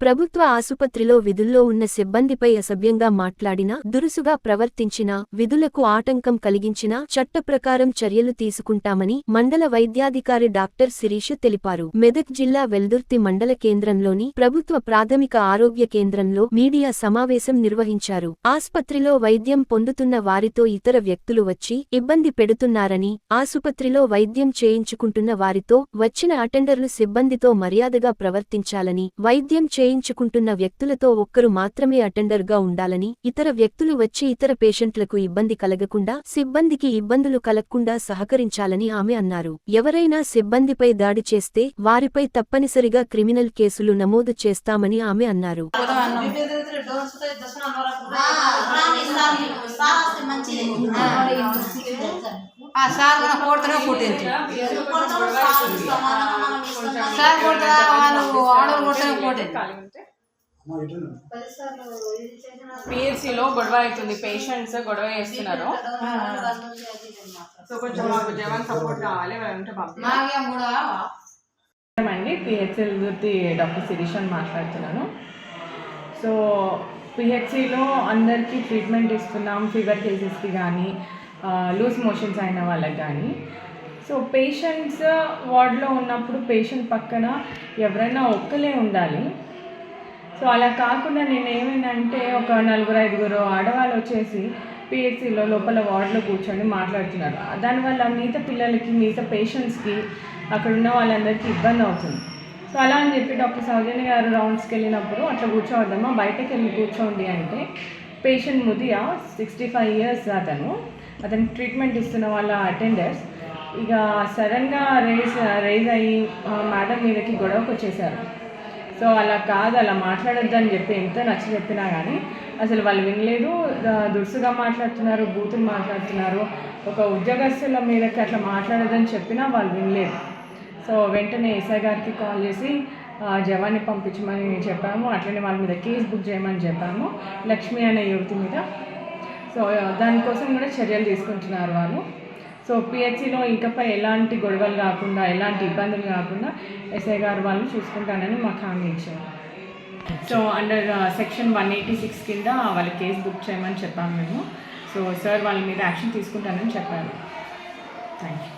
ప్రభుత్వ ఆసుపత్రిలో విధుల్లో ఉన్న సిబ్బందిపై అసభ్యంగా మాట్లాడినా దురుసుగా ప్రవర్తించినా విధులకు ఆటంకం కలిగించినా చట్ట ప్రకారం చర్యలు తీసుకుంటామని మండల వైద్యాధికారి డాక్టర్ శిరీష్ తెలిపారు. మెదక్ జిల్లా వెల్దుర్తి మండల కేంద్రంలోని ప్రభుత్వ ప్రాథమిక ఆరోగ్య కేంద్రంలో మీడియా సమావేశం నిర్వహించారు. ఆసుపత్రిలో వైద్యం పొందుతున్న వారితో ఇతర వ్యక్తులు వచ్చి ఇబ్బంది పెడుతున్నారని ఆసుపత్రిలో వైద్యం చేయించుకుంటున్న వారితో వచ్చిన అటెండర్లు సిబ్బందితో మర్యాదగా ప్రవర్తించాలని వైద్యం చే చేయించుకుంటున్న వ్యక్తులతో ఒక్కరు మాత్రమే అటెండర్గా ఉండాలని ఇతర వ్యక్తులు వచ్చి ఇతర పేషెంట్లకు ఇబ్బంది కలగకుండా సిబ్బందికి ఇబ్బందులు కలగకుండా సహకరించాలని ఆమె అన్నారు. ఎవరైనా సిబ్బందిపై దాడి చేస్తే వారిపై తప్పనిసరిగా క్రిమినల్ కేసులు నమోదు చేస్తామని ఆమె అన్నారు. ఆ సార్ మన కొడుతూనే పుట్టింది సార్ కొడుతున్నా పుట్టింది పిఎస్సిలో గొడవ అవుతుంది పేషెంట్స్ గొడవ చేస్తున్నారు. సో కొంచెం మాకు జవాన్ సపోర్ట్ కావాలి వాళ్ళంటే పిహెచ్ఎల్ గుర్తి డాక్టర్ శిరీష్ అని మాట్లాడుతున్నాను. సో పిహెచ్సిలో అందరికీ ట్రీట్మెంట్ ఇస్తున్నాం ఫీవర్ కేసెస్కి కానీ లూజ్ మోషన్స్ అయిన వాళ్ళకి కానీ. సో పేషెంట్స్ వార్డ్లో ఉన్నప్పుడు పేషెంట్ పక్కన ఎవరైనా ఒక్కలే ఉండాలి. సో అలా కాకుండా నేను ఏమైందంటే ఒక నలుగురు ఐదుగురు ఆడవాళ్ళు వచ్చేసి పిహెచ్సిలో లోపల వార్డులో కూర్చొని మాట్లాడుతున్నారు. దానివల్ల మిగతా పిల్లలకి మిగతా పేషెంట్స్కి అక్కడ ఉన్న వాళ్ళందరికీ ఇబ్బంది అవుతుంది. సో అలా అని చెప్పి డాక్టర్ సౌజన్య గారు రౌండ్స్కి వెళ్ళినప్పుడు అట్లా కూర్చోవద్దమ్మా బయటకు వెళ్ళి కూర్చోండి అంటే పేషెంట్ ముదియా సిక్స్టీ ఫైవ్ ఇయర్స్ అతను. అతను ట్రీట్మెంట్ ఇస్తున్న వాళ్ళ అటెండర్స్ ఇక సడన్గా రేజ్ రేజ్ అయ్యి మేడం మీదకి గొడవకు వచ్చేసారు. సో అలా కాదు అలా మాట్లాడొద్దు అని చెప్పి ఎంత నచ్చ చెప్పినా కానీ అసలు వాళ్ళు వినలేదు. దురుసుగా మాట్లాడుతున్నారు బూతులు మాట్లాడుతున్నారు. ఒక ఉద్యోగస్తుల మీదకి అట్లా మాట్లాడొద్దని చెప్పినా వాళ్ళు వినలేదు. సో వెంటనే ఎస్ఐ గారికి కాల్ చేసి జవాన్ని పంపించమని చెప్పాము. అట్లనే వాళ్ళ మీద కేసు బుక్ చేయమని చెప్పాము. లక్ష్మి అనే యువతి మీద. సో దానికోసం కూడా చర్యలు తీసుకుంటున్నారు వాళ్ళు. సో పిహెచ్సిలో ఇంకపై ఎలాంటి గొడవలు కాకుండా ఎలాంటి ఇబ్బందులు కాకుండా ఎస్ఐ గారు వాళ్ళు చూసుకుంటానని మాకు హామీ ఇచ్చారు. So under section one eighty six కింద వాళ్ళ కేసు బుక్ చేయమని చెప్పాము మేము. సో సార్ వాళ్ళ మీద యాక్షన్ తీసుకుంటానని చెప్పారు. Thank you